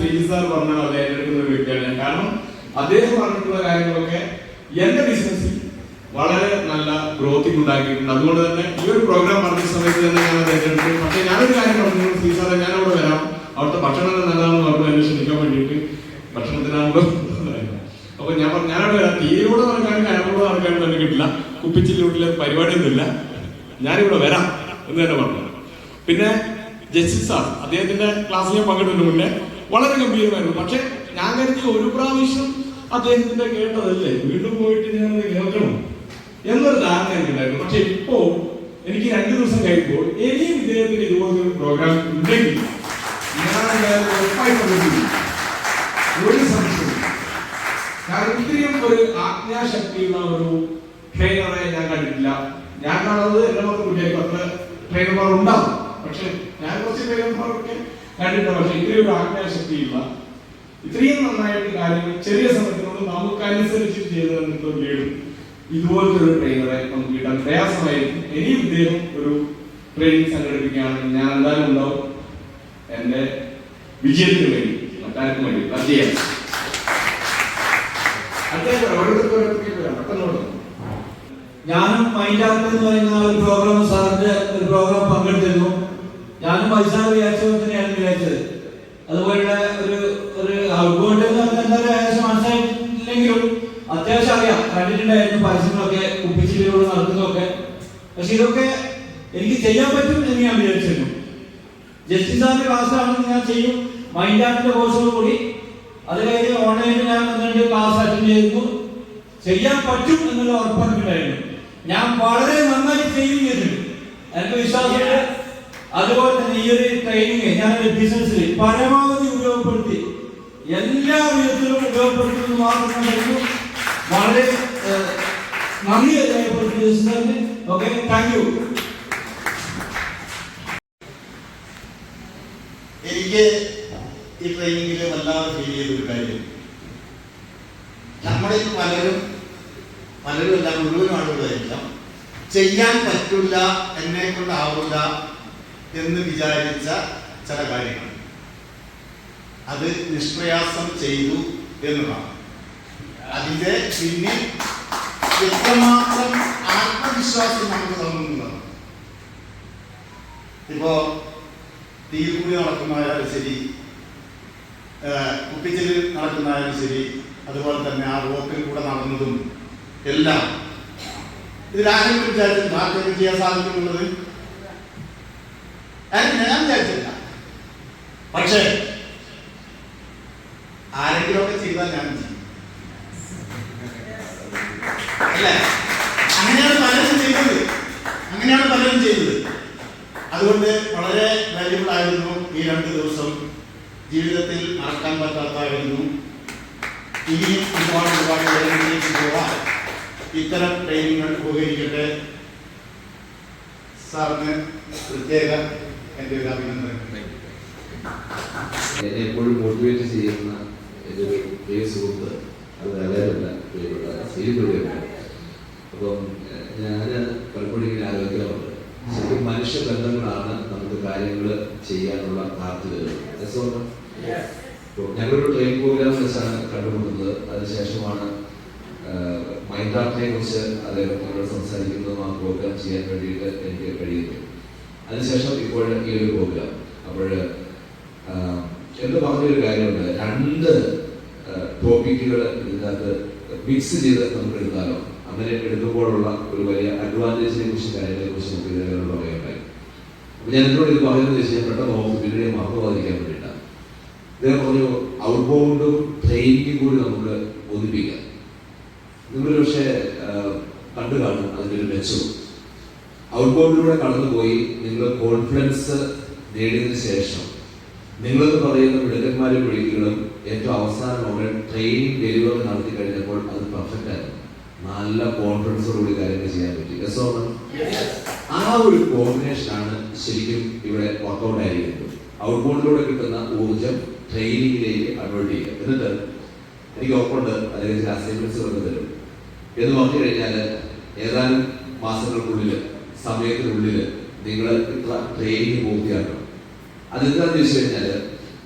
Sreeji sir പറഞ്ഞാൽ അത് ഏറ്റെടുക്കുന്ന ഒരു വ്യക്തിയാണ് കാരണം അദ്ദേഹം പറഞ്ഞിട്ടുള്ള കാര്യങ്ങളൊക്കെ എന്റെ ബിസിനസ്സിൽ വളരെ നല്ല ഗ്രോത്തിങ് ഉണ്ടാക്കിയിട്ടുണ്ട്. അതുകൊണ്ട് തന്നെ ഈ ഒരു പ്രോഗ്രാം പറഞ്ഞ സമയത്ത് തന്നെ ഞാൻ അത് ഏറ്റെടുത്തു. പക്ഷേ ഞാനൊരു കാര്യം പറഞ്ഞു. ശ്രീ സാറെ ഞാൻ അവിടെ വരാം. അവിടുത്തെ ഭക്ഷണം നല്ലതാണെന്ന് പറഞ്ഞു എന്നെ ക്ഷണിക്കാൻ വേണ്ടിയിട്ട് ഭക്ഷണത്തിനാണല്ലോ അപ്പൊ ഞാൻ പറഞ്ഞു ഞാനവിടെ വരാം. തീയിലൂടെ നടക്കാനും കനകൂടെ നടക്കാനും തന്നെ കിട്ടില്ല. കുപ്പിച്ചിലൂട്ടിലെ പരിപാടിയൊന്നുമില്ല. ഞാനിവിടെ വരാം എന്ന് തന്നെ പറഞ്ഞു. പിന്നെ ജസ്റ്റിസ് സാർ അദ്ദേഹത്തിന്റെ ക്ലാസ്സിൽ ഞാൻ പങ്കെടുത്തിട്ടുണ്ട് മുന്നേ വളരെ ഗംഭീരമായിരുന്നു. പക്ഷെ ഞാൻ കരുതി ഒരു പ്രാവശ്യം അദ്ദേഹത്തിന്റെ കേട്ടതല്ലേ? വീണ്ടും പോയിട്ട് ഞാൻ അത് കേൾക്കണം എന്നൊരു ധാരണ എനിക്കുണ്ടായിരുന്നു. പക്ഷെ ഇപ്പോ എനിക്ക് രണ്ടു ദിവസം കഴിയുമ്പോൾ ഇനിയും ഇദ്ദേഹത്തിന് ഇതുപോലത്തെ ഒരു പ്രോഗ്രാം ഉണ്ടെങ്കിൽ ഞാൻ ഉറപ്പായി ഒരു സംശയം കാരണം ഇത്രയും ഒരു ആജ്ഞാശക്തിയുള്ള ഒരു ട്രെയിനറെ ഞാൻ കണ്ടിട്ടില്ല. ഞാൻ കാണുന്നത് എന്റെ മൊത്തം കുട്ടികൾക്ക് അത്ര ട്രെയിനർമാർ ഉണ്ടാവും. പക്ഷെ ഞാൻ കുറച്ച് ട്രെയിനർമാരൊക്കെ കണ്ടിട്ടുണ്ട്. പക്ഷെ ഇത്രയും ഒരു ആജ്ഞാശക്തിയില്ല ഇത്രയും നന്നായിട്ട് കാര്യങ്ങൾ ചെറിയ സമയത്തിനോട് നമുക്ക് അനുസരിച്ച് ചെയ്ത് ഒരു ലീഡും ഇതുപോലത്തെ ഒരു ട്രെയിനറെ നമുക്ക് കിട്ടാൻ പ്രയാസമായിരിക്കും. ഇനിയും ഇദ്ദേഹം ഒരു ട്രെയിനിങ് സംഘടിപ്പിക്കുകയാണെങ്കിൽ ഞാൻ എന്തായാലും ഉണ്ടാവും. എന്റെ വിജയത്തിന് വേണ്ടി മറ്റാർക്കും വേണ്ടി. അത് ഞാനും മൈൻഡ് ആർട്ട് എന്ന് പറയുന്ന ഒരു പ്രോഗ്രാം സാറിന്റെ ഒരു പ്രോഗ്രാം പങ്കെടുത്തിരുന്നു. ഞാനും മത്സരം വിചാരിച്ചത് തന്നെയാണ് വിചാരിച്ചത്. അതുപോലെ ഒരു ഒരു പറയുക ഏകദേശം മനസ്സിലായിട്ടില്ലെങ്കിലും അത്യാവശ്യം അറിയാം. കണ്ടിട്ടുണ്ടായിരുന്നു പരസ്യങ്ങളൊക്കെ കുപ്പിച്ചിലൂടെ നടക്കുന്നതൊക്കെ പക്ഷെ ഇതൊക്കെ എനിക്ക് ചെയ്യാൻ പറ്റും എന്ന് ഞാൻ വിചാരിച്ചിരുന്നു. ജസ്റ്റിസ് സാറിന്റെ ക്ലാസ്സിലാണെങ്കിൽ ഞാൻ ചെയ്യും. മൈൻഡ് ആർട്ടിന്റെ കോഴ്സോട് കൂടി. അത് കഴിഞ്ഞ് ഓൺലൈനിൽ ഞാൻ വന്നിട്ട് ക്ലാസ് അറ്റൻഡ് ചെയ്തിരുന്നു. ചെയ്യാൻ പറ്റും എന്നുള്ള ഉറപ്പുണ്ടായിരുന്നു ഞാൻ വളരെ നന്നായി ചെയ്യും എനിക്ക് വിശ്വാസമുണ്ട്. അതുപോലെ തന്നെ ഈ ഒരു ട്രെയിനിങ് ഞാൻ ഒരു ബിസിനസ്സിൽ പരമാവധി ഉപയോഗപ്പെടുത്തി എല്ലാ വിധത്തിലും ഉപയോഗപ്പെടുത്തുന്നത് മാത്രമായിരുന്നു വളരെ നന്ദി രേഖപ്പെടുത്തി ഓക്കെ താങ്ക് യു എനിക്ക് ഈ ട്രെയിനിങ്ങിൽ വല്ലാതെ ഫീൽ ചെയ്ത ഒരു കാര്യം നമ്മളിൽ പലരും പലരും എല്ലാം മുഴുവൻ ആളുകളായിരിക്കാം ചെയ്യാൻ പറ്റില്ല എന്നെ കൊണ്ടാവില്ല എന്ന് വിചാരിച്ച ചില കാര്യങ്ങൾ. അത് നിഷ്പ്രയാസം ചെയ്തു എന്നതാണ് അതിന്റെ പിന്നിൽ എത്രമാത്രം ആത്മവിശ്വാസം നമുക്ക് തോന്നുന്നതാണ് ഇപ്പോ തീയിൽ കൂടി നടക്കുന്നതായാലും ശരി കുപ്പിച്ചിൽ നടക്കുന്നതായാലും ശരി അതുപോലെ തന്നെ ആ റോക്കിൽ കൂടെ നടന്നതും എല്ലാം. ഇതിലാരെങ്കിലും വിചാരിച്ചു ഭാഗ്യം ചെയ്യാൻ സാധിക്കുന്നുള്ളത്? ആരും ഞാൻ വിചാരിച്ചില്ല പക്ഷേ ആരെങ്കിലുമൊക്കെ ചെയ്താൽ ഞാൻ അങ്ങനെയാണ് പലരും ചെയ്തത്. അങ്ങനെയാണ് പലരും ചെയ്തത്. അതുകൊണ്ട് വളരെ വാല്യുബിൾ ആയിരുന്നു ഈ രണ്ട് ദിവസം ജീവിതത്തിൽ മറക്കാൻ പറ്റാത്തായിരുന്നു ഇനിയും ഒരുപാട് ഒരുപാട് വേദനയിലേക്ക് പോവാൻ ഇത്തരം ട്രെയിനിങ്ങൾ ഉപകരിക്കട്ടെ. സാറിന് പ്രത്യേക എന്റെ ഒരു അഭിനന്ദനം. എന്നെ എപ്പോഴും മോട്ടിവേറ്റ് ചെയ്യുന്ന എന്റെ ഒരു പ്രിയ സുഹൃത്ത് അത് അതായതല്ല പ്രിയപ്പെട്ട അപ്പം ഞാൻ പലപ്പോഴും ഇങ്ങനെ ആലോചിക്കാറുണ്ട്. ശരിക്കും മനുഷ്യ ബന്ധങ്ങളാണ് നമുക്ക് കാര്യങ്ങൾ ചെയ്യാനുള്ള ഇപ്പോൾ ഞങ്ങളൊരു ട്രെയിൻ പ്രോഗ്രാം വെച്ചാണ് കണ്ടുമുട്ടുന്നത്. അതിനുശേഷമാണ് മൈൻഡ് ആർട്ടിനെ കുറിച്ച് അദ്ദേഹം ഞങ്ങൾ സംസാരിക്കുന്നതും ആ പ്രോഗ്രാം ചെയ്യാൻ വേണ്ടിയിട്ട് എനിക്ക് കഴിയുന്നു അതിനുശേഷം ഇപ്പോൾ ഈ ഒരു പ്രോഗ്രാം അപ്പോൾ എന്ന് പറഞ്ഞൊരു കാര്യമുണ്ട്. രണ്ട് ടോപ്പിക്കുകൾ ഇതിനകത്ത് മിക്സ് ചെയ്ത് നമുക്ക് എടുത്താലോ അങ്ങനെ എടുക്കുമ്പോഴുള്ള ഒരു വലിയ അഡ്വാന്റേജിനെ കുറിച്ച് കാര്യങ്ങളെ കുറിച്ച് നമുക്ക് ഇതിനകത്ത് പറയുകയുണ്ടായി അപ്പൊ ഞാൻ എന്നോട് ഇത് പറയുന്നത് വെച്ച് ഞാൻ പെട്ടെന്ന് ഓഫ് പിന്നീട് മറന്നുപോകാതിരിക്കാൻ വേണ്ടിയിട്ടാണ്. ഇദ്ദേഹം പറഞ്ഞു ഔട്ട് ബൗണ്ടും ട്രെയിനിങ്ങും കൂടി നമുക്ക് ഒന്നിപ്പിക്കാം നിങ്ങളൊരു പക്ഷേ കണ്ടു കാണും അതിന്റെ ഒരു മെച്ചം ഔട്ട് ബൗണ്ടിലൂടെ കടന്നുപോയി നിങ്ങൾ കോൺഫിഡൻസ് നേടിയതിനു ശേഷം നിങ്ങളെന്ന് പറയുന്ന മിടുക്കന്മാരും വിളികളും ഏറ്റവും അവസാനം അവർ ട്രെയിനിങ് ഡെലിവറി നടത്തി കഴിഞ്ഞപ്പോൾ അത് പെർഫെക്റ്റ് ആയിരുന്നു. നല്ല കോൺഫിഡൻസോടുകൂടി കാര്യങ്ങൾ ചെയ്യാൻ പറ്റി. രസമാണ്? ആ ഒരു കോമ്പിനേഷൻ ആണ് ശരിക്കും ഇവിടെ വർക്കൗട്ട് ആയിരിക്കുന്നത്. ഔട്ട്ബോർഡിലൂടെ കിട്ടുന്ന ഊർജം ട്രെയിനിങ്ങിലേക്ക് കൺവേർട്ട് ചെയ്യുക. എന്നിട്ട് എനിക്ക് ഒപ്പമുണ്ട് അതിന് ചില അസൈൻമെന്റ്സ് വന്നു തരും. എന്ന് പറഞ്ഞു കഴിഞ്ഞാൽ ഏതാനും മാസങ്ങൾക്കുള്ളിൽ സമയത്തിനുള്ളിൽ നിങ്ങൾ ട്രെയിനിങ് പൂർത്തിയാക്കണം. അതെന്താണെന്ന് ചോദിച്ചു കഴിഞ്ഞാൽ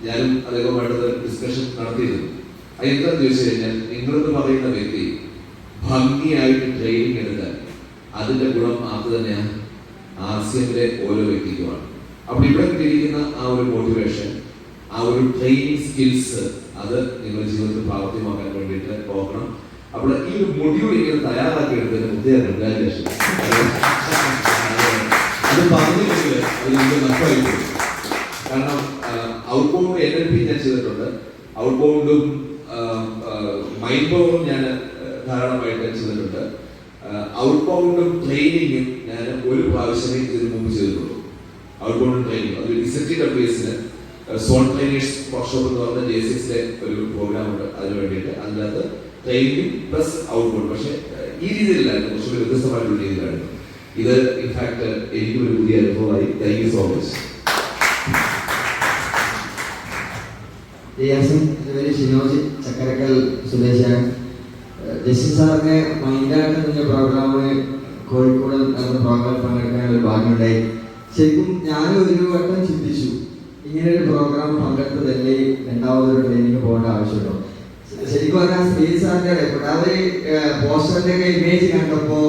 ഞാനും അദ്ദേഹമായിട്ട് ഡിസ്കഷൻ നടത്തിയിരുന്നു. അതെന്താണെന്ന് ചോദിച്ചു കഴിഞ്ഞാൽ നിങ്ങളെന്ന് പറയുന്ന വ്യക്തി ഭംഗിയായിട്ട് ട്രെയിനിങ് എടുത്താൽ അതിന്റെ ഗുണം ആർക്ക് തന്നെയാണ് എമ്മിലെ ഓരോ വ്യക്തിക്കുമാണ്. അപ്പോൾ ഇവിടെ കിട്ടിയിരിക്കുന്ന ആ ഒരു മോട്ടിവേഷൻ ആ ഒരു ട്രെയിനിങ് സ്കിൽസ് അത് നിങ്ങളുടെ ജീവിതത്തിൽ പ്രാവർത്തികമാക്കാൻ വേണ്ടിയിട്ട് പോകണം അപ്പോൾ ഈ ഒരു മൊഡ്യൂൾ ഇങ്ങനെ തയ്യാറാക്കി എടുത്തതിന് പ്രത്യേക കൺഗ്രാജുലേഷൻ അത് പറഞ്ഞില്ലെങ്കിൽ അത് നമുക്ക് നഷ്ടമായിരിക്കും കാരണം out bound N L P ഞാൻ ചെയ്തിട്ടുണ്ട്. ഔട്ട് ബൗണ്ടും മൈൻഡ് ബൗണ്ടും ഞാൻ ധാരാളമായിട്ട് ചെയ്തിട്ടുണ്ട്. ഔട്ട് ബൗണ്ടും ട്രെയിനിങ്ങും ഞാൻ ഒരു പ്രാവശ്യമേ ഇതിന് മുമ്പ് ചെയ്തിട്ടുള്ളൂ. ഔട്ട് ബൗണ്ട് ട്രെയിനിങ് അത് ഡിസെറ്റി ഡബ്ല്യൂസിന് സോൺ ട്രെയിനേഴ്സ് വർക്ക്ഷോപ്പ് എന്ന് പറഞ്ഞ ജെ സിക്സിലെ ഒരു പ്രോഗ്രാം ഉണ്ട്. അതിന് വേണ്ടിയിട്ട് അതിനകത്ത് ട്രെയിനിങ് പ്ലസ് ഔട്ട് ബൗണ്ട് പക്ഷേ ഈ രീതിയിലായിരുന്നു കുറച്ചുകൂടി വ്യത്യസ്തമായിട്ടുള്ള രീതിയിലായിരുന്നു ഇത് ഇൻഫാക്ട് എനിക്ക് ഒരു പുതിയ അനുഭവമായി. Thank you so much Riyasan ഇവർ ഷിനോജ് ചക്കരക്കൽ സുദേശാൻ ജസ്റ്റിൻ സാറിന്റെ മൈൻഡായിട്ട് എന്ന പ്രോഗ്രാമിന് കോഴിക്കോട് നടന്ന പ്രോഗ്രാം പങ്കെടുക്കാൻ ഒരു ഭാഗ്യമുണ്ടായി. ശരിക്കും ഞാൻ ഒരു വട്ടം ചിന്തിച്ചു ഇങ്ങനെ ഒരു പ്രോഗ്രാം പങ്കെടുത്തതല്ലേ രണ്ടാമതൊരു ട്രെയിനിങ് പോകേണ്ട ആവശ്യമുണ്ടോ? ശരിക്കും പറഞ്ഞാൽ ശ്രീ സാറിന്റെ കൂടാതെ പോസ്റ്ററിന്റെ ഒക്കെ ഇമേജ് കണ്ടപ്പോ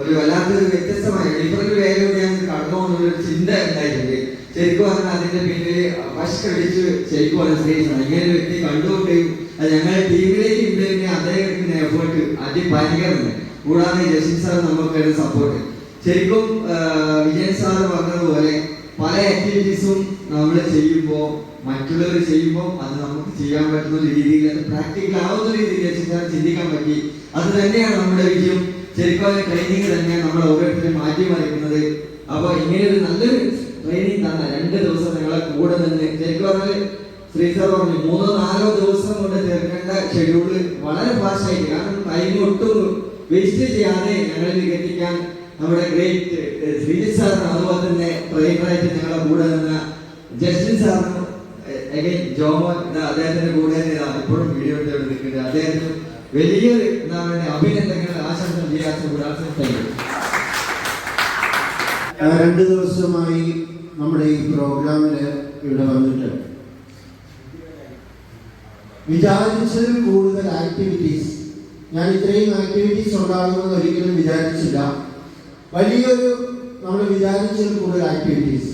ഒരു വല്ലാത്തൊരു വ്യത്യസ്തമായ ഡിഫറന്റ് വേഗം ഞാൻ കടന്നു പോകുന്നൊരു ചിന്ത ഉണ്ടായിട്ടുണ്ട് ശരിക്കും പറഞ്ഞാൽ അതിന്റെ പിന്നിൽ വഷ്കടിച്ച് ശരിക്കും പറഞ്ഞ സ്നേഹിച്ചാണ് ഇങ്ങനെ ഒരു വ്യക്തി കണ്ടുകൊണ്ടേയും അത് ഞങ്ങളുടെ ടീമിലേക്ക് ഇംപ്ലിമെന്റ് അദ്ദേഹം എടുക്കുന്ന എഫേർട്ട് അതിഭയങ്കരമാണ്. കൂടാതെ ജസ്റ്റിൻ സാർ നമുക്ക് സപ്പോർട്ട് ശരിക്കും വിജയൻ സാർ പറഞ്ഞതുപോലെ പല ആക്ടിവിറ്റീസും നമ്മൾ ചെയ്യുമ്പോൾ മറ്റുള്ളവർ ചെയ്യുമ്പോൾ അത് നമുക്ക് ചെയ്യാൻ പറ്റുന്ന രീതിയിൽ പ്രാക്ടിക്കൽ ആവുന്ന രീതിയിൽ ജസ്റ്റിൻ സാർ ചിന്തിക്കാൻ പറ്റി. അത് തന്നെയാണ് നമ്മുടെ വിജയം. ശരിക്കും അതിന് ട്രെയിനിങ് തന്നെയാണ് നമ്മൾ ഓരോരുത്തരും മാറ്റിമറിക്കുന്നത് അപ്പൊ ഇങ്ങനെ ഒരു നല്ലൊരു ട്രെയിനിങ് തന്ന രണ്ട് ദിവസം നിങ്ങളെ കൂടെ നിന്ന് ശരിക്കും പറഞ്ഞാൽ പറഞ്ഞു മൂന്നോ നാലോ ദിവസം കൊണ്ട് തീർക്കേണ്ട ഷെഡ്യൂൾ വളരെ ഫാസ്റ്റ് ആയിട്ട് കാരണം ടൈം ഒട്ടും വേസ്റ്റ് ചെയ്യാതെ ഞങ്ങളിലേക്ക് വികസിക്കാൻ നമ്മുടെ ഗ്രേറ്റ് ശ്രീജിത് സാറിന് അതുപോലെ തന്നെ ട്രെയിനറായിട്ട് ഞങ്ങളുടെ കൂടെ നിന്ന ജസ്റ്റിൻ സാറിനും ജോമോൻ അദ്ദേഹത്തിന്റെ കൂടെ ഇപ്പോഴും വീഡിയോ എടുത്ത് നിൽക്കുന്നത് അദ്ദേഹത്തിന് വലിയൊരു എന്താ പറയുക അഭിനന്ദനങ്ങൾ ചെയ്യാത്ത ആശംസകൾ ആ, രണ്ട് ദിവസമായി നമ്മുടെ ഈ പ്രോഗ്രാമിൽ ഇവിടെ വന്നിട്ട്. വിചാരിച്ചതിൽ കൂടുതൽ ആക്ടിവിറ്റീസ് ഞാൻ ഇത്രയും ആക്ടിവിറ്റീസ് ഉണ്ടാകുമെന്ന് ഒരിക്കലും വിചാരിച്ചില്ല. വലിയൊരു നമ്മൾ വിചാരിച്ചതിൽ കൂടുതൽ ആക്ടിവിറ്റീസ്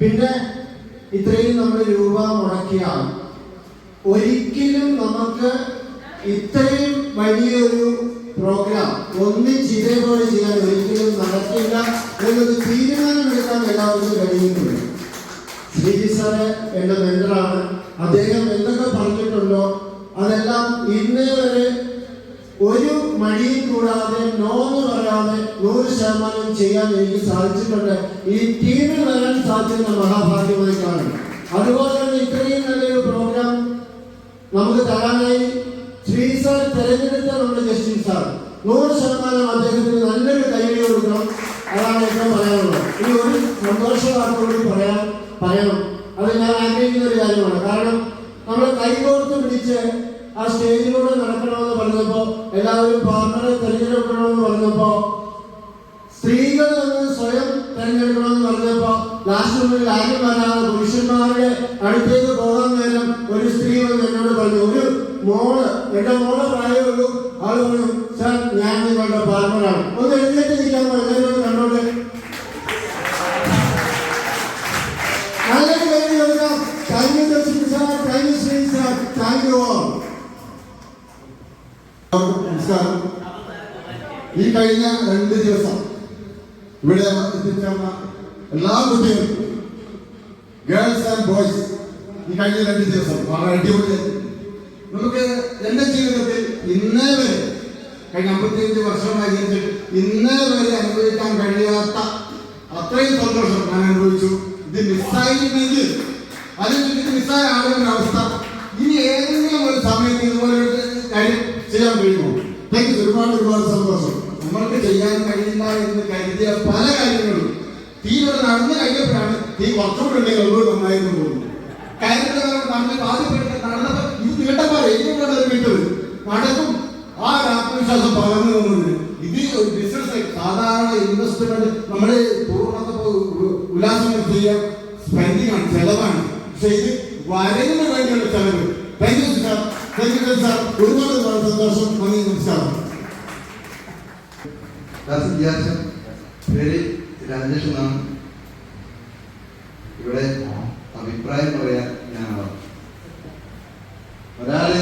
പിന്നെ ഇത്രയും നമ്മൾ രൂപ മുടക്കിയാൽ ഒരിക്കലും നമുക്ക് ഇത്രയും വലിയൊരു പ്രോഗ്രാം ഒന്നിച്ച് ഇതേപോലെ ചെയ്യാൻ ഒരിക്കലും നടക്കില്ല എന്നൊരു തീരുമാനമെടുക്കാൻ എല്ലാവർക്കും കഴിയുന്നുണ്ട്. ശ്രീജി സാറ് എന്റെ മെന്ററാണ് അദ്ദേഹം എന്തൊക്കെ പറഞ്ഞിട്ടുണ്ടോ അതെല്ലാം ഇന്നേ വരെ ഒരു മടിയും കൂടാതെ നോന്ന് പറയാതെ നൂറ് ശതമാനം ചെയ്യാൻ എനിക്ക് സാധിച്ചിട്ടുണ്ട്. ഈ ടീമിൽ വരാൻ സാധിക്കുന്ന മഹാഭാഗ്യമായി കാണും. അതുപോലെ തന്നെ ഇത്രയും നല്ലൊരു പ്രോഗ്രാം നമുക്ക് തരാനായി തെരഞ്ഞെടുത്ത നമ്മുടെ ജസ്റ്റിസ് ആണ് നൂറ് ശതമാനം അദ്ദേഹത്തിന് നല്ലൊരു കൈ കൊടുക്കണം അതാണ് ഏറ്റവും പറയാനുള്ളത്. ഇനി ഒരു സന്തോഷ പറയാൻ പറയണം. അത് ഞാൻ ആഗ്രഹിക്കുന്ന ഒരു കാര്യമാണ്. കാരണം നമ്മൾ കൈകോർത്ത് പിടിച്ച് ആ സ്റ്റേജിലൂടെ നടക്കണമെന്ന് പറഞ്ഞപ്പോൾ എല്ലാവരും പാർട്ടറെ തിരഞ്ഞെടുക്കണമെന്ന് പറഞ്ഞപ്പോൾ സ്ത്രീകൾ എന്ന് സ്വയം തെരഞ്ഞെടുക്കണമെന്ന് പറഞ്ഞപ്പോൾ ലാസ്റ്റ് മുന്നിൽ ആരും വരാതെ പുരുഷന്മാരുടെ അടുത്തേക്ക് പോകാൻ നേരം ഒരു സ്ത്രീ വന്ന് എന്നോട് പറഞ്ഞു ഒരു മോൾ എന്റെ മോളെ പ്രായമുള്ളൂ ആൾ പറഞ്ഞു സാർ ഞാൻ നിങ്ങളുടെ പാർട്ണറാണ്. ഒന്ന് എഴുന്നേറ്റ് നിൽക്കാൻ പറഞ്ഞു കണ്ടോട്ടെ? ഈ കഴിഞ്ഞ രണ്ട് ദിവസം ഇവിടെ എത്തിച്ച എല്ലാ കുട്ടികൾക്കും ഗേൾസ് ആൻഡ് ബോയ്സ് ഈ കഴിഞ്ഞ രണ്ട് ദിവസം വളരെ അടിപൊളിയായി. നമുക്ക് എന്റെ ജീവിതത്തിൽ ഇന്നേ വരെ കഴിഞ്ഞ അമ്പത്തിയഞ്ച് വർഷമായി ജീവിച്ചിട്ട് ഇന്നേ വരെ അനുഭവിക്കാൻ കഴിയാത്ത അത്രയും സന്തോഷം ഞാൻ അനുഭവിച്ചു. ഇത് മിസ്സായിരുന്നെങ്കിൽ അതിന് ഇത്. മിസ്സായ ആളുകളുടെ അവസ്ഥ. ഇനി ഏതെങ്കിലും ഒരു സമയത്ത് ഇതുപോലെ കാര്യം ചെയ്യാൻ കഴിയുമോ? എനിക്ക് ഒരുപാട് ഒരുപാട് സന്തോഷം. നമ്മൾക്ക് ചെയ്യാൻ കഴിയില്ല എന്ന് കരുതിയ പല കാര്യങ്ങളും തീ ഇവിടെ നടന്നു കഴിഞ്ഞപ്പോഴാണ് തീ ഉണ്ടെങ്കിൽ ഒന്നുകൂടി നന്നായിരുന്നു പോകുന്നത്. കാര്യത്തിൽ നടന്ന് ബാധ്യപ്പെട്ട് നടന്നപ്പോൾ ഇത് കേട്ടപ്പോൾ എനിക്കുള്ള വീട്ടത് പണക്കും ആ ആത്മവിശ്വാസം പകർന്നു ഇത് ബിസിനസ് സാധാരണ ഇൻവെസ്റ്റ്മെന്റ് നമ്മുടെ പൂർണത്തെ ഉല്ലാസങ്ങൾ ചെയ്യാൻ സ്പെൻഡിങ് ആണ് ചെലവാണ് പക്ഷെ ഇത് വരവിന് വേണ്ടിയുള്ള ചെലവ് thank you sir thank you sir ഒരുപാട് ഒരുപാട് സന്തോഷം നന്ദി നമസ്കാരം ദാസ് വിദ്യാർത്ഥം പേര് രാജേഷ് എന്നാണ് ഇവിടെ അഭിപ്രായം പറയാൻ ഞാനാണ് ഒരാൾ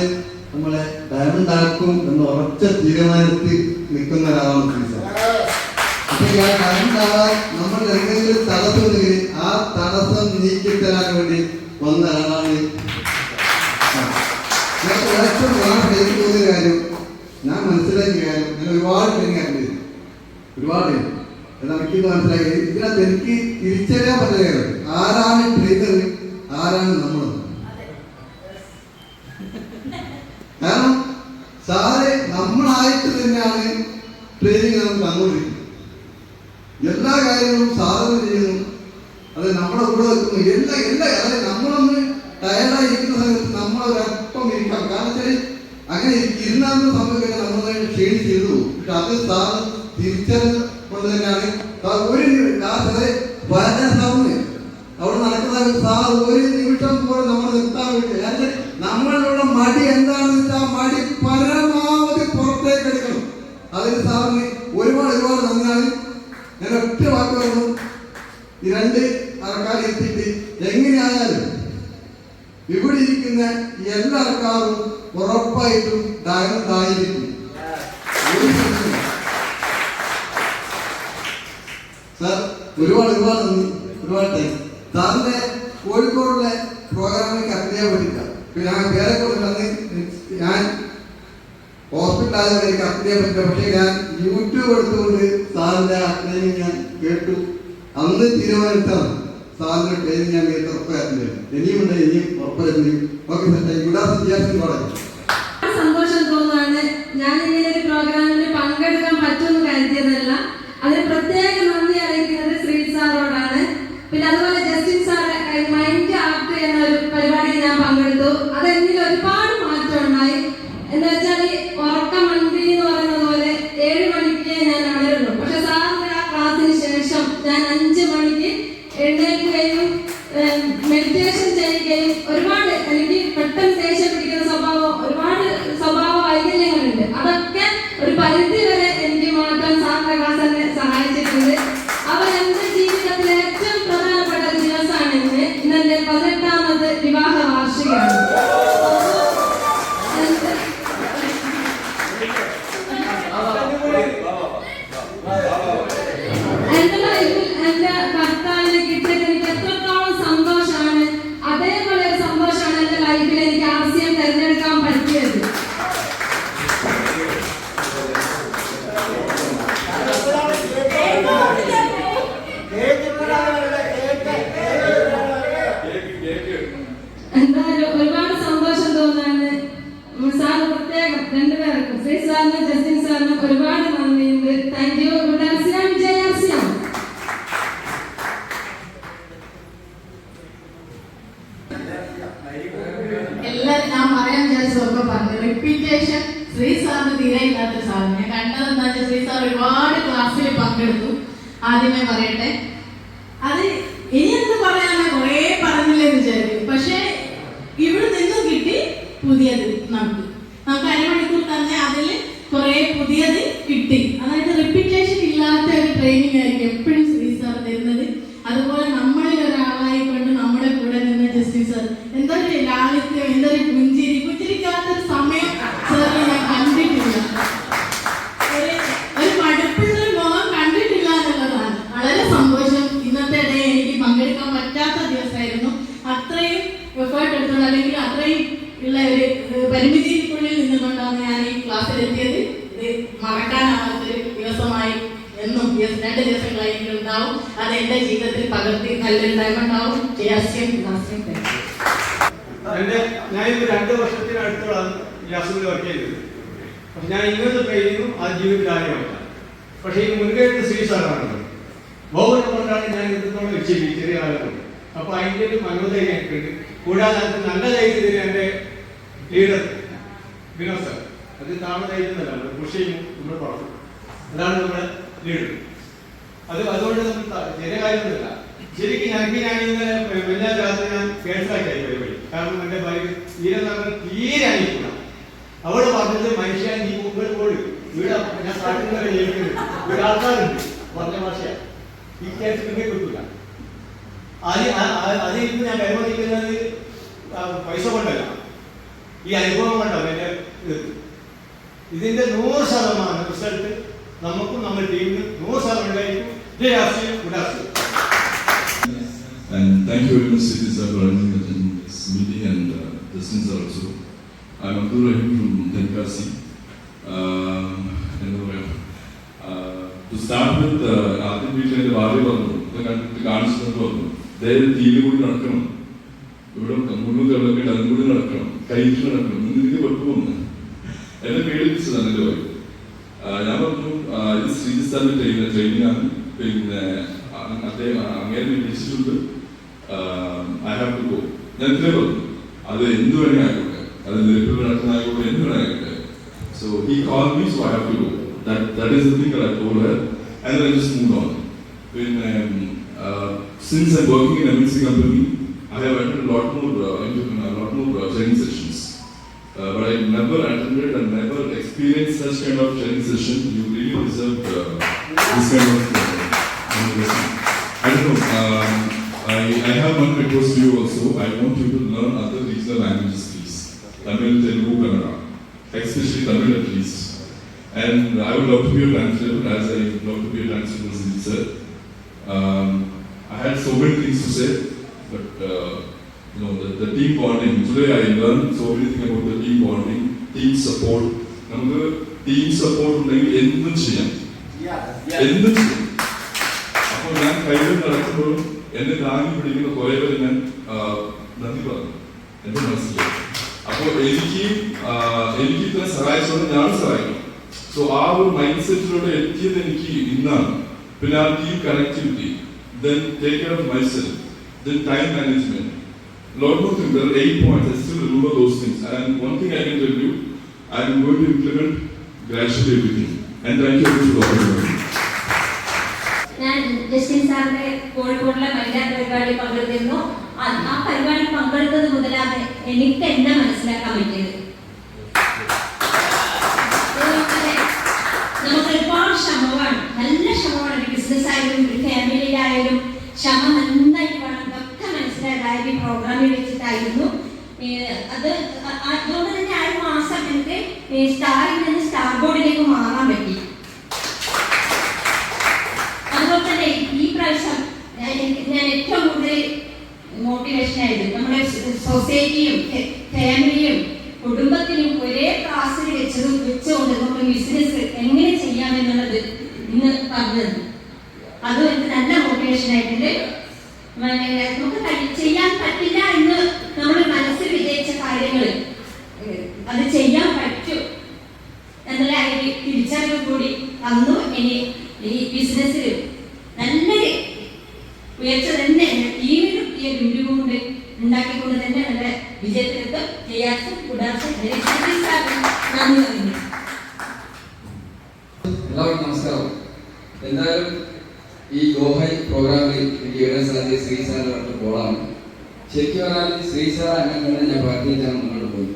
നമ്മളെ ഡയമണ്ട് ആക്കും എന്ന് ഉറച്ച തീരുമാനത്തിൽ നിൽക്കുന്ന ഒരാളാണ് ശ്രീസാർ അപ്പൊ ഈ ആ ഡയമണ്ട് ആവാൻ നമ്മൾ എന്തെങ്കിലും തടസ്സം ഉണ്ടെങ്കിൽ ആ തടസ്സം നീക്കിത്തരാൻ വേണ്ടി വന്ന ഒരാളാണ് ഞാൻ ഏറ്റവും പ്രധാനപ്പെട്ട എനിക്ക് തോന്നിയ കാര്യം ഞാൻ മനസ്സിലാക്കിയ കാര്യം ഞാൻ ഒരുപാട് ട്രെയിനിങ് അറ്റൻഡ് ചെയ്തു ഒരുപാട് എന്നാൽ എനിക്ക് മനസ്സിലാക്കി ഇതിനകത്ത് എനിക്ക് തിരിച്ചറിയാൻ പറ്റുന്ന കാര്യം ആരാണ് ട്രെയിനർ ആരാണ് നമ്മൾ കാരണം സാറ് നമ്മളായിട്ട് തന്നെയാണ് ട്രെയിനിങ് നമുക്ക് തന്നുകൊണ്ടിരിക്കുന്നത് എല്ലാ കാര്യങ്ങളും സാധനം ചെയ്യുന്നു അത് നമ്മുടെ കൂടെ നിൽക്കുന്നു എല്ലാ എല്ലാ അതായത് നമ്മളൊന്ന് ടയർഡായി ഇരിക്കുന്ന സമയത്ത് നമ്മളൊരപ്പം ഇരിക്കാം കാരണം വെച്ചാൽ അങ്ങനെ ഇരുന്നാമത്തെ സമയം കഴിഞ്ഞാൽ നമ്മൾ ക്ഷീണിച്ചിരുന്നു പക്ഷെ അത് സാർ തിരിച്ചറിഞ്ഞ കൊണ്ട് തന്നെയാണ് സാർ ഒരു സാറിന് അവിടെ നടക്കുന്ന സമയത്ത് സാർ ഒരു നിമിഷം പോലും നമ്മൾ നിർത്താൻ വേണ്ടി അതായത് നമ്മളുടെ മടി എന്താണെന്ന് വെച്ചാൽ മടി പരമാവധി പുറത്തേക്ക് എടുക്കണം അതിന് സാറിന് ഒരുപാട് ഒരുപാട് നന്ദിയാണ് ഞാൻ ഒറ്റ വാക്ക് പറഞ്ഞു ഈ രണ്ട് ആൾക്കാർ എത്തിയിട്ട് എങ്ങനെയായാലും ഇവിടെ ഇരിക്കുന്ന എല്ലാ ആൾക്കാരും ഉറപ്പായിട്ടും ഡയറക്റ്റായിരിക്കും ഒരു സംശയവുമില്ല. സാർ ഒരുപാട് ഒരുപാട് നന്ദി. ഒരുപാട് താങ്ക്സ് സാറിന്റെ കോഴിക്കോടുള്ള പ്രോഗ്രാമിലേക്ക് അറ്റൻഡ് ചെയ്യാൻ പറ്റില്ല ഞാൻ വേറെ നന്ദി ഞാൻ ഹോസ്പിറ്റലായതുകൊണ്ട് എനിക്ക് ചെയ്യാൻ പറ്റില്ല. പക്ഷേ ഞാൻ യൂട്യൂബ് എടുത്തുകൊണ്ട് സാറിന്റെ ട്രെയിനിങ് ഞാൻ കേട്ടു. അന്ന് തീരുമാനിച്ചതാണ്. സാറിന്റെ ട്രെയിനിങ് ഞാൻ കേട്ട് ഉറപ്പായിരുന്നു ഇനിയും ഉണ്ട് ഇനിയും ഉറപ്പായിരുന്നു okay sir good after college പരിമിതിക്കുള്ളിൽ നിന്നുകൊണ്ടാണ് ഞാൻ ഈ ക്ലാസ്സിൽ എത്തിയത് ഇത് മറക്കാനാവാത്തൊരു ദിവസമായി എന്നും രണ്ട് ദിവസങ്ങളായിട്ട് ഉണ്ടാവും. അത് എന്റെ ജീവിതത്തിൽ പകർത്തി നല്ലൊരു ഡയമണ്ട് ഉണ്ടാവും ജയാസ്യം എന്റെ ഞാനിപ്പോ രണ്ട് വർഷത്തിനടുത്തോളം ഗ്യാസിൽ വർക്ക് ചെയ്തത് പക്ഷെ ഞാൻ ഇങ്ങനത്തെ ട്രെയിനിങ്ങും ആ ജീവിതത്തിൽ ആദ്യമായില്ല പക്ഷെ ഈ മുൻകൈട്ട് ശ്രീ സാറാണ് ബഹുമതി കൊണ്ടാണ് ഞാൻ ഇത്രത്തോളം വെച്ചിരിക്കുന്നത് ചെറിയ ആളുകൾ അപ്പൊ അതിന്റെ ഒരു മനോധൈര്യം കൂടാതെ അത് നല്ല ധൈര്യത്തിൽ എന്റെ ലീഡർ വിനോദ് സാർ താമ ധൈര്യം എന്നല്ല പുഷ് ചെയ്യും നമ്മൾ അതാണ് നമ്മുടെ ലീഡർ. അത് അതുകൊണ്ട് നമ്മൾ ചെറിയ ശരിക്കും ഞങ്ങൾക്ക് എല്ലാ രാത്രി ഞാൻ കേസാക്കി പരിപാടി. കാരണം എന്റെ ഭാര്യ തീരെ നമ്മൾ തീരെ അനിയിക്കൂല അവൾ പറഞ്ഞത് മനുഷ്യ നീ മുമ്പിൽ പോലും ഇവിടെ ഞാൻ ഇവിടെ ആൾക്കാരുണ്ട്. പറഞ്ഞ ഭാഷ ഈ കേസ് പിന്നെ കിട്ടൂല. അത് അതിൽ ഞാൻ പരിപാടിക്കുന്നത് പൈസ കൊണ്ടല്ല. ഈ അനുഭവം കൊണ്ട്? ഇത്. ഇതിന്റെ നൂറ് ശതമാനം റിസൾട്ട് നമുക്കും നമ്മുടെ ടീമിനും നൂറ് ശതമാനം And thank you very much, sir, for arranging this meeting and uh, the sins also. I'm Abdul Rahim from Tenkasi. Uh, to start with, വിത്ത് ആദ്യം വീട്ടിൽ എന്റെ ഭാര്യ പറഞ്ഞു. ഇത് കണ്ടിട്ട് കാണിച്ചിട്ട് പറഞ്ഞു. ദയവ് തീരെ കൂടി നടക്കണം ഇവിടെ മുന്നൂറ്റി വെള്ളക്കേട്ട് അതും കൂടി നടക്കണം നിങ്ങൾ ഇതിന് വെട്ടുമെന്ന് എന്നെ പേടിപ്പിച്ചതാണ് എന്റെ വൈഫ് ഞാൻ പറഞ്ഞു ഇത് ശ്രീജിസ്ഥാനിൽ ട്രെയിനിങ് ട്രെയിനിങ് ആണ് പിന്നെ അദ്ദേഹം അങ്ങനെ വിളിച്ചിട്ടുണ്ട് ഐ ഹാവ് ടു ഗോ ഞാൻ ഇത്രേ പറഞ്ഞു. അത് എന്ത് വേണേ ആയിക്കോട്ടെ. അത് നിരപ്പിൽ നടക്കുന്ന ആയിക്കോട്ടെ. എന്ത് വേണേ ആയിക്കോട്ടെ so he call me so I have to go that that is the thing I told her and I just move on പിന്നെ since I working in M N C company I have attend lot more never attended and never experienced such kind of training session. You really deserve uh, this kind of uh. I don't know. Um, I, I have one request to you also. I want you to learn other regional languages, please. Tamil, Telugu, Kannada, especially Tamil at least. And I would love to be a translator, as I would love to be a translator, said. Um, I had so many things to say, but uh, you know, the, the team bonding. Today I learned so many things about the team bonding, team support നമുക്ക് team support ഉണ്ടെങ്കിൽ എന്തും ചെയ്യാം. എന്തും ചെയ്യാം. അപ്പോൾ ഞാൻ കൈകൾ നടക്കുമ്പോഴും എന്നെ താങ്ങി പിടിക്കുന്ന കുറെ പേര് ഞാൻ നന്ദി പറഞ്ഞു. എന്റെ മനസ്സിലായി അപ്പോൾ എനിക്ക് എനിക്ക് ഇത്ര സഹായിച്ചോണ്ട് ഞാൻ സഹായിക്കണം സോ ആ ഒരു മൈൻഡ് സെറ്റിലൂടെ എത്തിയത് എനിക്ക് ഇന്നാണ്. പിന്നെ ആ team connectivity then take care of myself then time management more things. There are eight points. I still remember those things. And one thing I can tell you, I am going to implement gradually everything. And thank you for the. ഞാൻ Justin സാറിന്റെ കോഴിക്കോടിലെ മഹിളാ പരിപാടി പങ്കെടുത്തിരുന്നു ആ പരിപാടി പങ്കെടുത്തത് മുതലാണ് എനിക്ക് എന്നെ മനസ്സിലാക്കാൻ പറ്റിയത് അത് അതുകൊണ്ട് തന്നെ ആ ഒരു മാസം ഈ സ്റ്റാറിൽ നിന്ന് സ്റ്റാർ ബോർഡിലേക്ക് മാറാൻ പറ്റി അതുപോലെ തന്നെ ഈ പ്രാവശ്യം ഞാൻ എനിക്ക് ഞാൻ ഏറ്റവും കൂടുതൽ മോട്ടിവേഷൻ ആയത് നമ്മുടെ സൊസൈറ്റിയും ഫാമിലിയും കുടുംബത്തിലും ഒരേ ക്ലാസ്സിൽ വെച്ചതും വെച്ചുകൊണ്ട് നമ്മുടെ ബിസിനസ് എങ്ങനെ ചെയ്യാമെന്നുള്ളത് ഇന്ന് പറഞ്ഞത് അതും എനിക്ക് നല്ല മോട്ടിവേഷൻ ആയിട്ടുണ്ട് പിന്നെ നമുക്ക് കഴി- ചെയ്യാൻ പറ്റില്ല എന്ന് നമ്മൾ മനസ്സിൽ വിജയിച്ച കാര്യങ്ങൾ അത് ചെയ്യാൻ പറ്റും എന്നുള്ള ആ ഒരു തിരിച്ചറിവ് കൂടി തന്നു ഇനി ഈ ബിസിനസ്സിൽ നല്ലൊരു ഉയർച്ച തന്നെ ടീമിനും ഈ ഒരു രൂപം കൊണ്ട് ഉണ്ടാക്കിക്കൊണ്ട് തന്നെ നല്ല വിജയത്തിലെത്തും ചെയ്യാത്ത കൂടാത്ത നന്ദി പറയുന്നു എല്ലാവർക്കും നമസ്കാരം എന്തായാലും ഈ ഗോഹൈ പ്രോഗ്രാമിൽ എനിക്ക് വരാൻ സാധ്യത ശ്രീ സാറിന്റെ അടുത്ത് കോളാണ് ശരിക്കും പറഞ്ഞാൽ ശ്രീ സാർ അങ്ങനെ ഞാൻ പറഞ്ഞു തരാൻ മുന്നോട്ട് പോയി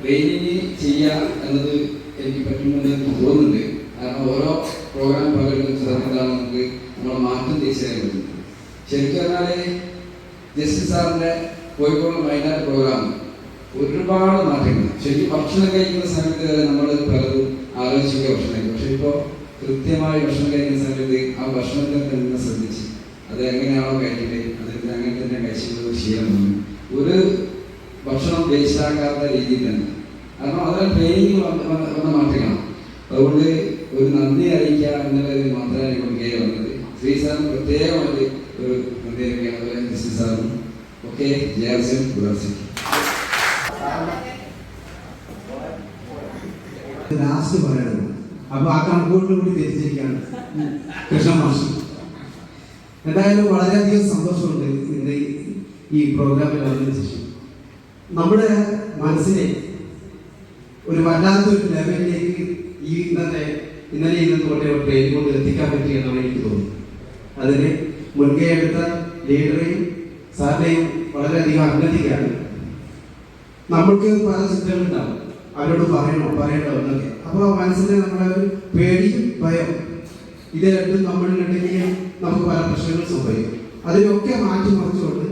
ട്രെയിനിങ് ചെയ്യുക എന്നത് എനിക്ക് പറ്റുമെന്ന് എനിക്ക് തോന്നുന്നുണ്ട്. കാരണം ഓരോ പ്രോഗ്രാം പങ്കെടുക്കുന്ന സമയത്താണ് നമുക്ക് നമ്മളെ മാറ്റം തിരിച്ചറിയാൻ പറ്റുന്നത്. ശരിക്കും പറഞ്ഞാൽ ജസ്റ്റിസ് സാറിന്റെ കോഴിക്കോട് വയനാട് പ്രോഗ്രാം ഒരുപാട് മാറ്റങ്ങൾ. ശരിക്കും ഭക്ഷണം കഴിക്കുന്ന സമയത്ത് വരെ നമ്മൾ പലതും ആലോചിക്കുക ഭക്ഷണം കഴിക്കും പക്ഷെ ഇപ്പോൾ കൃത്യമായി ഭക്ഷണം കഴിക്കുന്ന സമയത്ത് ആ ഭക്ഷണത്തെ തന്നെ ശ്രദ്ധിച്ച് അത് എങ്ങനെയാണോ കഴിക്കേണ്ടത് അതെങ്ങനെ അങ്ങനെ തന്നെ കഴിച്ചിട്ടുള്ള ചെയ്യാൻ ശീലം ഒരു ഭക്ഷണം വേസ്റ്റാക്കാത്ത രീതിയിൽ തന്നെ. കാരണം അതൊരു ട്രെയിനിങ് വന്ന മാറ്റങ്ങളാണ് അതുകൊണ്ട് ഒരു നന്ദി അറിയിക്കുക എന്നുള്ളത് മാത്രമേ ഇപ്പോൾ കയറി വന്നത്. ശ്രീ സാറിന് പ്രത്യേകമായിട്ട് ഒരു നന്ദി അറിയിക്കുകയാണ് അതുപോലെ ജസ്റ്റിൻ സാറിനും ഓക്കെ ജയാർസൻ ഗുഡാർസൻ ലാസ്റ്റ് പറയണത്. അപ്പൊ ആ കണക്കോട്ടിൽ കൂടി തെറ്റിച്ചിരിക്കുകയാണ് കൃഷ്ണ മാഷ്. എന്തായാലും വളരെയധികം സന്തോഷമുണ്ട് ഈ- പ്രോഗ്രാമിൽ ശേഷം നമ്മുടെ മനസ്സിനെ ഒരു വല്ലാത്തൊരു ലെവലിലേക്ക് ഈ ഇന്നത്തെ ഇന്നലെ ഇന്ന് തോട്ടെ ഒരു ട്രെയിൻ കൊണ്ട് എത്തിക്കാൻ പറ്റിയെന്നാണ് എനിക്ക് തോന്നുന്നത് അതിന് മുൻകൈ എടുത്ത ലീഡറെയും സാറിനെയും വളരെയധികം അഭിനന്ദിക്കുകയാണ് നമ്മൾക്ക് പല ചിന്തകളുണ്ടാവും അവരോട് പറയണോ? പറയണോ എന്നൊക്കെ. അപ്പോൾ മനസ്സിൽ നമ്മളെ ഒരു പേടിയും ഭയം ഇത് രണ്ടും നമ്മളിലുണ്ടെങ്കിൽ നമുക്ക് പല പ്രശ്നങ്ങൾ സംഭവിക്കും. അതിനൊക്കെ മാറ്റി മറിച്ചുകൊണ്ട്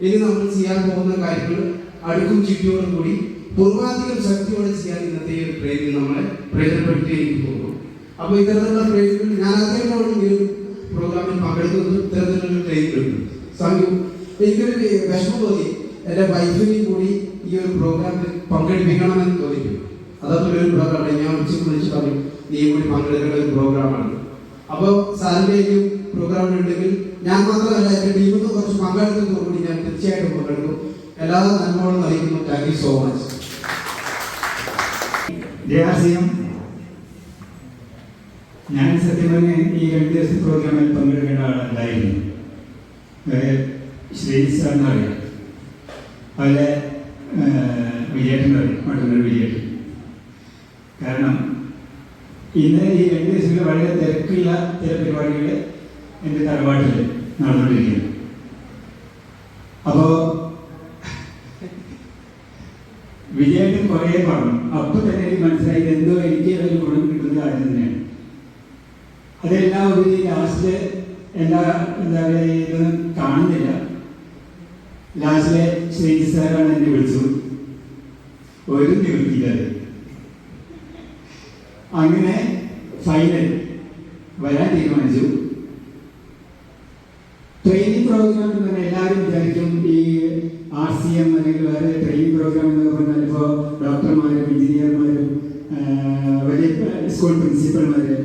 ഇനി നമ്മൾ ചെയ്യാൻ പോകുന്ന കാര്യങ്ങൾ അടുക്കും ചിട്ടിയോടും കൂടി പൂർവാധികം ശക്തിയോടെ ചെയ്യാൻ ഇന്നത്തെ ഒരു ട്രെയിനിങ് നമ്മളെ പ്രയോജനപ്പെടുത്തിയിരിക്കും പോകുന്നു. അപ്പോൾ ഇത്തരത്തിലുള്ള ട്രെയിനുകൾ ഞാൻ ആദ്യമായിട്ടാണ് ഈ ഒരു പ്രോഗ്രാമിൽ പങ്കെടുക്കുന്നത്. ഇത്തരത്തിലുള്ള ട്രെയിനുകൾ സാങ്കു എനിക്കൊരു വിഷമം തോന്നി എന്റെ വൈഫിനെയും കൂടി ഈ ഒരു പ്രോഗ്രാമിൽ പങ്കെടുപ്പിക്കണമെന്ന് തോന്നിക്കും അതൊക്കെ ഒരു പ്രോഗ്രാമാണ് ഞാൻ ഉച്ചയ്ക്ക് വിളിച്ച് പറഞ്ഞു നീ കൂടി പങ്കെടുക്കേണ്ട ഒരു പ്രോഗ്രാമാണ് അപ്പോൾ സാറിന്റെയും പ്രോഗ്രാം ഉണ്ടെങ്കിൽ ഞാൻ മാത്രമല്ല എന്റെ ടീമിൽ നിന്ന് കുറച്ച് പങ്കെടുക്കുന്നതോടുകൂടി ഞാൻ തീർച്ചയായിട്ടും പങ്കെടുക്കും. എല്ലാ നന്മകളും അറിയിക്കുന്നു താങ്ക് യു സോ മച്ച് ഞാൻ സത്യം പറഞ്ഞ ഈ രണ്ട് ദിവസത്തെ പ്രോഗ്രാമിൽ പങ്കെടുക്കേണ്ട ആളല്ലായിരുന്നു ശ്രീ സാറിനറിയാം അതുപോലെ വിജയേട്ടൻ അറിയാം മട്ടന്നൂർ വിജയേട്ടൻ. കാരണം ഇന്ന് ഈ രണ്ട് ദിവസങ്ങളിൽ വളരെ തിരക്കുള്ള ചില പരിപാടികൾ എന്റെ തറവാട്ടിൽ നടന്നുകൊണ്ടിരിക്കുന്നു. അപ്പോൾ വിജയേട്ടൻ കുറേ പറഞ്ഞു അപ്പൊ തന്നെ എനിക്ക് മനസ്സിലായി എന്തോ എനിക്ക് ഒരു ഗുണം കിട്ടുന്ന കാര്യം തന്നെയാണ്. അതെല്ലാം ഒരു ലാസ്റ്റ് എല്ലാ എന്താ പറയുക ഇതൊന്നും കാണുന്നില്ല. ലാസ്റ്റിലെ ശ്രീജി സാറാണ് എന്നെ വിളിച്ചു ഒരു നിവൃത്തിയില്ലാതെ അങ്ങനെ ഫൈനൽ വരാൻ തീരുമാനിച്ചു. ട്രെയിനിങ് പ്രോഗ്രാം എന്ന് പറഞ്ഞാൽ എല്ലാവരും വിചാരിക്കും ഈ ആർ സി എം അല്ലെങ്കിൽ വേറെ ട്രെയിനിങ് പ്രോഗ്രാം സ്കൂൾ പ്രിൻസിപ്പൽമാര്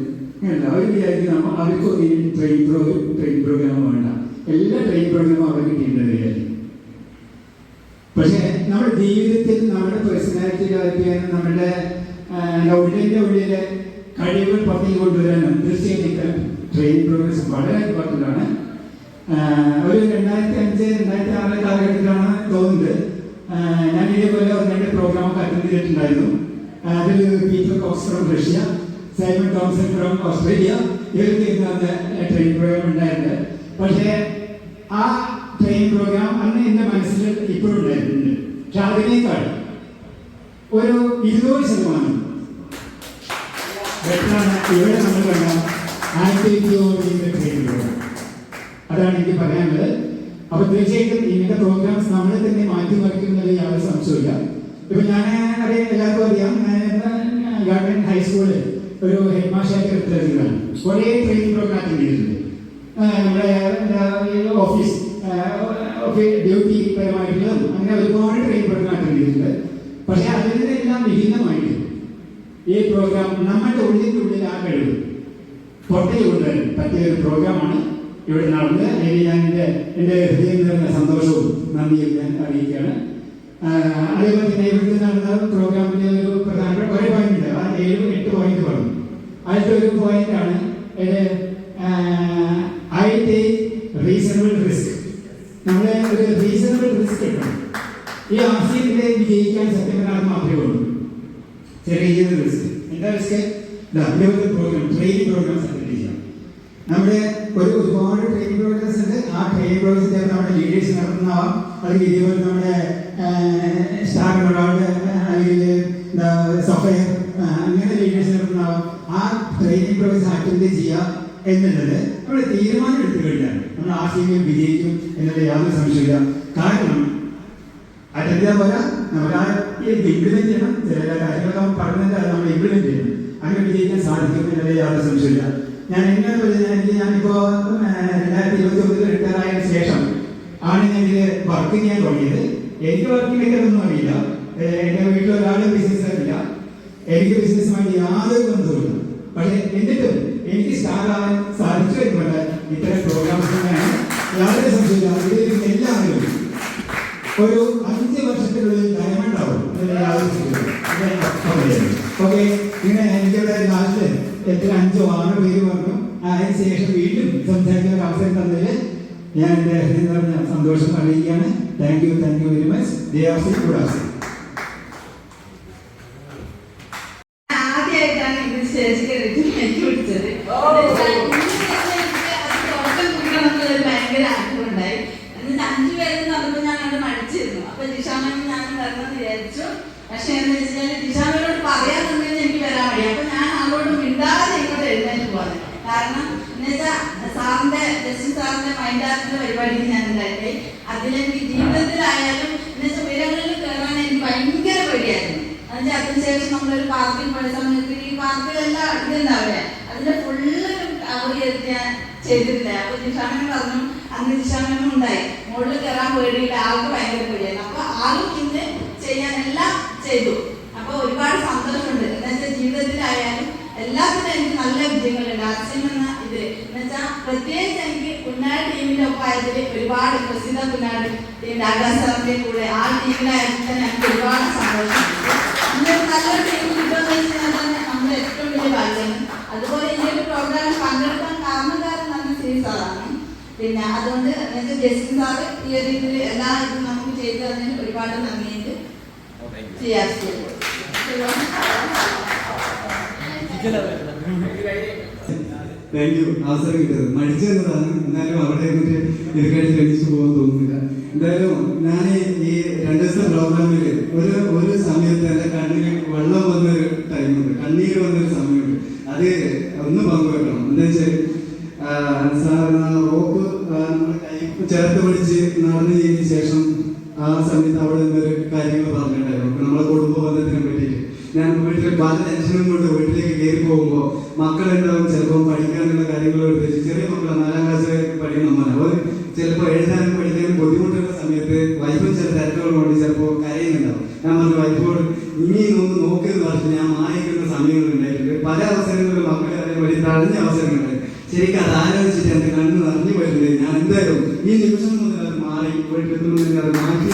അവർ വിചാരിക്കും നമ്മൾ അവർക്കും ഈ ട്രെയിൻ പ്രോ ട്രെയിൻ പ്രോഗ്രാം വേണ്ട. എല്ലാ ട്രെയിൻ പ്രോഗ്രാമും അവർക്ക് കിട്ടിയിട്ടുണ്ട് പക്ഷേ നമ്മുടെ ജീവിതത്തിൽ നമ്മുടെ പേഴ്സണാലിറ്റി ഡെവലപ്പ് ചെയ്യാനും നമ്മുടെ ഉള്ളിന്റെ ഉള്ളിലെ കഴിവുകൾ പുറത്തേക്ക് കൊണ്ടുവരാനും തീർച്ചയായിട്ടും ട്രെയിൻ പ്രോഗ്രാംസ് വളരെ ഇമ്പോർട്ടന്റ് ആണ്. ഒരു രണ്ടായിരത്തി അഞ്ച് രണ്ടായിരത്തി ആറ് കാലഘട്ടത്തിലാണ് തോന്നുന്നത്. ഞാൻ ഇതേപോലെ ഒന്ന് രണ്ട് പ്രോഗ്രാമൊക്കെ അറ്റൻഡ് ചെയ്തിട്ടുണ്ടായിരുന്നു. അതിൽ Peter Cox from Russia Simon Thomson from Australia. ഇവർക്ക് ഇന്ന് അന്ന് ട്രെയിൻ പ്രോഗ്രാം ഉണ്ടായിരുന്നു പക്ഷേ ആ ട്രെയിൻ പ്രോഗ്രാം അന്ന് എന്റെ മനസ്സിൽ ഇപ്പോഴും ഉണ്ടായിട്ടുണ്ട്. പക്ഷെ അതിനേക്കാൾ ഒരു ഇരുന്നൂറ് ശതമാനം ബെറ്ററാണ് ഇവിടെ നമ്മൾ കണ്ട ആക്ടിവിറ്റി ഓറിയന്റഡ് ട്രെയിൻ പ്രോഗ്രാം അതാണ് എനിക്ക് പറയാനുള്ളത്. അപ്പൊ തീർച്ചയായിട്ടും ഇങ്ങനത്തെ പ്രോഗ്രാംസ് നമ്മളെ തന്നെ മാറ്റി മറിക്കുന്നതിൽ യാതൊരു സംശയമില്ല ഇപ്പൊ ഞാൻ അറിയാം എല്ലാവർക്കും അറിയാം. ഗവൺമെന്റ് ഹൈസ്കൂളിൽ ഒരു ഹെഡ് മാസ്റ്ററായിട്ട് എടുത്തിരിക്കുന്നതാണ് കുറേ ട്രെയിനിങ് പ്രോഗ്രാം അറ്റൻഡ് ചെയ്തിട്ടുണ്ട്. നമ്മുടെ ഓഫീസ് ഡ്യൂട്ടി പരമായിട്ടുള്ളതും അങ്ങനെ ഒരുപാട് ട്രെയിനിങ് പ്രോഗ്രാം അറ്റൻഡ് ചെയ്തിട്ടുണ്ട്. പക്ഷെ അതിനെല്ലാം വിഭിന്നമായിട്ട് ഈ പ്രോഗ്രാം നമ്മുടെ ഉള്ളിന്റെ ഉള്ളിൽ ആ കഴിവ് പുറത്തേക്ക് കൊണ്ടുവരാൻ പറ്റിയ ഒരു പ്രോഗ്രാമാണ് ഇവിടെ നടന്നത്. അതിന് ഞാൻ എന്റെ എന്റെ ഹൃദയം നിറഞ്ഞ സന്തോഷവും നന്ദിയും ഞാൻ അറിയിക്കുകയാണ്. അതേപോലെ തന്നെ ഇവിടുത്തെ നടന്ന പ്രോഗ്രാമിന്റെ ഒരു പ്രധാനപ്പെട്ട കുറേ പോയിന്റ് ഉണ്ട്. ആ ഏഴും എട്ട് പോയിന്റ് പറഞ്ഞു അതിലത്തെ ഒരു പോയിന്റ് ആണ് ഐ ടേക്ക് റീസണബിൾ റിസ്ക് നമ്മൾ ഒരു റീസണബിൾ റിസ്ക് എടുക്കണം ഈ ആശയത്തിലെ വിജയിക്കാൻ സത്യം പറഞ്ഞാൽ മാത്രമേ ഉള്ളൂ. ചെറിയ റിസ്ക് എന്താ റിസ്ക് ഇതേപോലത്തെ പ്രോഗ്രാം ട്രെയിനിങ് പ്രോഗ്രാം ചെയ്യാം നമ്മുടെ ഒരു ഒരുപാട് ട്രെയിനിങ് പ്രോഗ്രാംസ് ഉണ്ട്. ആ ട്രെയിനിങ് പ്രോഗ്രാംസ് നമ്മുടെ ലീഡേഴ്സ് നടത്തുന്നതാവാം. അല്ലെങ്കിൽ ഇതേപോലെ നമ്മുടെ സ്റ്റാർ മെഡോൾഡ് അല്ലെങ്കിൽ സഫയർ അങ്ങനെ ലീഡേഴ്സിനെ ഉണ്ടാവാം ആ ട്രെയിനിങ് പ്രോസസ് അറ്റൻഡ് ചെയ്യുക എന്നുള്ളത് നമ്മൾ തീരുമാനം എടുത്തു കഴിഞ്ഞാൽ നമ്മൾ ആശയങ്ങൾ വിജയിക്കും എന്നുള്ള യാതൊരു സംശയമില്ല കാരണം അറ്റൻഡ് ചെയ്താൽ പോരാ നമുക്ക് ആ ഇംപ്ലിമെന്റ് ചെയ്യണം ചില കാര്യങ്ങളൊക്കെ പറഞ്ഞിട്ട് അത് നമ്മൾ ഇംപ്ലിമെന്റ് ചെയ്യണം അങ്ങനെ വിജയിക്കാൻ സാധിക്കും എന്നുള്ള യാതൊരു സംശയമില്ല ഞാൻ എങ്ങനെ പറഞ്ഞാൽ ഞാനിപ്പോ രണ്ടായിരത്തി ഇരുപത്തി ഒന്നിൽ റിട്ടയർ ആയതിനു ശേഷം ആണ് ഞാൻ ഇതിൽ വർക്ക് ചെയ്യാൻ തുടങ്ങിയത് എനിക്ക് വർക്ക് ചെയ്തൊന്നും അറിയില്ല. എന്റെ വീട്ടിൽ ഒരാളെ ബിസിനസ് അറിയില്ല എനിക്ക് ബിസിനസ്സുമായിട്ട് യാതൊരു ബന്ധവുമില്ല. പക്ഷെ എന്നിട്ടും എനിക്ക് സ്റ്റാർട്ടാകാൻ സാധിച്ചു എന്നുള്ളത് ഇത്തരം പ്രോഗ്രാംസ് തന്നെയാണ് യാതൊരു സംശയമില്ല എല്ലാവരും ഒരു അഞ്ച് വർഷത്തിനുള്ളിൽ ഡയമണ്ട് ആവും. ഓക്കെ ഇങ്ങനെ എനിക്കിവിടെ നാട്ടിൽ എത്ര അഞ്ചോ ആറോ പേര് പറഞ്ഞു. അതിനുശേഷം വീണ്ടും സംസാരിക്കാൻ ഒരു അവസരം ഞാൻ എന്റെ ഹൃദയം നിറഞ്ഞ സന്തോഷം അറിയിക്കുകയാണ്. Thank you thank you very much Dewasi ഗുഡാസി ആദ്യമായിട്ടാണ് ഇത് കയറിയിട്ട് എനിക്ക് വിളിച്ചത് ഭയങ്കര ആഗ്രഹമുണ്ടായി. എന്നിട്ട് അഞ്ചു പേരെന്ന് പറഞ്ഞപ്പോൾ ഞാൻ അത് മടിച്ചിരുന്നു. അപ്പൊ ജിഷാമൻ ഞാൻ തരണം വിചാരിച്ചു. പക്ഷെ എന്ന് വെച്ചാൽ ജിഷാമൻ മൈൻഡാക്കുന്ന പരിപാടി ഞാൻ ഉണ്ടായിട്ട് അതിലെനിക്ക് ജീവിതത്തിലായാലും എന്നെ ഉയരങ്ങളിൽ കയറാൻ എനിക്ക് ഭയങ്കര പേടിയായിരുന്നു. അതിന്റെ അതിന് ശേഷം നമ്മളൊരു പാർക്കിൽ പോയ സമയത്ത് ഈ പാർക്കിലെല്ലാം ഇതുണ്ടാവില്ല അതിന്റെ ഫുള്ള് അവർ ഞാൻ ചെയ്തിട്ടില്ല. അപ്പൊ നിഷാമൻ പറഞ്ഞു അന്ന് നിഷാമനും ഉണ്ടായി. മുകളിൽ കയറാൻ പേടിയില്ല. ആൾക്ക് ഭയങ്കര പേടിയായിരുന്നു. അപ്പൊ ആളും ഇന്ന് ചെയ്യാനെല്ലാം ചെയ്തു. അപ്പൊ ഒരുപാട് സന്തോഷമുണ്ട്. എന്നുവെച്ചാൽ ജീവിതത്തിലായാലും എല്ലാത്തിനും എനിക്ക് നല്ല വിജയങ്ങളുണ്ട്. ആശയം എന്ന ഇത്. എന്നുവെച്ചാൽ പ്രത്യേകിച്ച് ആയതിൽ ഒരുപാട് പ്രസിദ്ധ ടീമിന്റെ ആകാശത്തിന്റെ കൂടെ ആ ടീമിലായതിൽ തന്നെ എനിക്ക് ഒരുപാട് സന്തോഷമുണ്ട്. ഇന്നൊരു ടീം കിട്ടുമെന്ന് വെച്ചാൽ തന്നെ നമ്മുടെ ഏറ്റവും വലിയ ഭാഗ്യം അതുപോലെ ഈ ഒരു പ്രോഗ്രാമിൽ പങ്കെടുക്കാൻ കാരണക്കാരൻ തന്നെ ശ്രീ സാറാണ്. പിന്നെ അതുകൊണ്ട് എന്നുവെച്ചാൽ ജസ്റ്റിൻ സാറ് ഈ ഒരു ഇതിൽ എല്ലാ ഇതും നമുക്ക് ചെയ്തു തന്നതിന് ഒരുപാട് നന്ദിയുണ്ട്. ചെയ്യാം താങ്ക് യു അവസരം കിട്ടിയത്. മടിച്ചു എന്നതാണ് എന്നാലും അവിടെ എന്നിട്ട് എനിക്കായിട്ട് ശ്രമിച്ചു പോകാൻ തോന്നുന്നില്ല. എന്തായാലും ഞാൻ ഈ രണ്ട് ദിവസത്തെ പ്രോഗ്രാമിൽ ഒരു ഒരു സമയത്ത് എന്റെ കണ്ണിൽ വെള്ളം വന്നൊരു ടൈമുണ്ട് കണ്ണീര് വന്നൊരു സമയമുണ്ട്. അത് ഒന്ന് പങ്കുവെക്കണം. എന്താ വെച്ചാൽ റോപ്പ് കൈ ചേർത്ത് പിടിച്ച് നടന്നു ചെയ്തതിന് ശേഷം ആ സമയത്ത് അവിടെ നിന്നൊരു കാര്യങ്ങൾ പറഞ്ഞിട്ടുണ്ടായിരുന്നു. നമ്മളെ കുടുംബ ബന്ധത്തിനെ പറ്റിയിട്ട്. ഞാൻ വീട്ടിൽ പല ടെൻഷനും കൊണ്ട് വീട്ടിലേക്ക് കയറി പോകുമ്പോൾ മക്കളുണ്ടാവും ചിലപ്പോൾ പഠിക്കാനുള്ള കാര്യങ്ങൾ എടുത്ത് ചെറിയ മക്കൾ നാലാം ക്ലാസ് പഠിക്കുന്ന നമ്മൾ അവർ ചിലപ്പോൾ എഴുതാനും പഠിക്കാനും ബുദ്ധിമുട്ടുള്ള സമയത്ത് വൈഫും ചില തിരക്കുകൾ കൊണ്ട് ചിലപ്പോൾ കരയുന്നുണ്ടാവും. ഞാൻ പറഞ്ഞു വൈഫോട് ഇനി ഒന്ന് നോക്കിയെന്ന് പറഞ്ഞു ഞാൻ മായിക്കുന്ന സമയങ്ങൾ ഉണ്ടായിട്ടുണ്ട്. പല അവസരങ്ങളിലും മക്കളെ വേണ്ടി തടഞ്ഞ അവസരങ്ങളുണ്ട്. ശരിക്കും അത് ആലോചിച്ചിട്ട് എന്റെ കണ്ണ് നിറഞ്ഞു വരുന്നത് ഞാൻ എന്തായാലും ഈ നിമിഷം മുതൽ അത് മാറി പോയിട്ട് മാറ്റി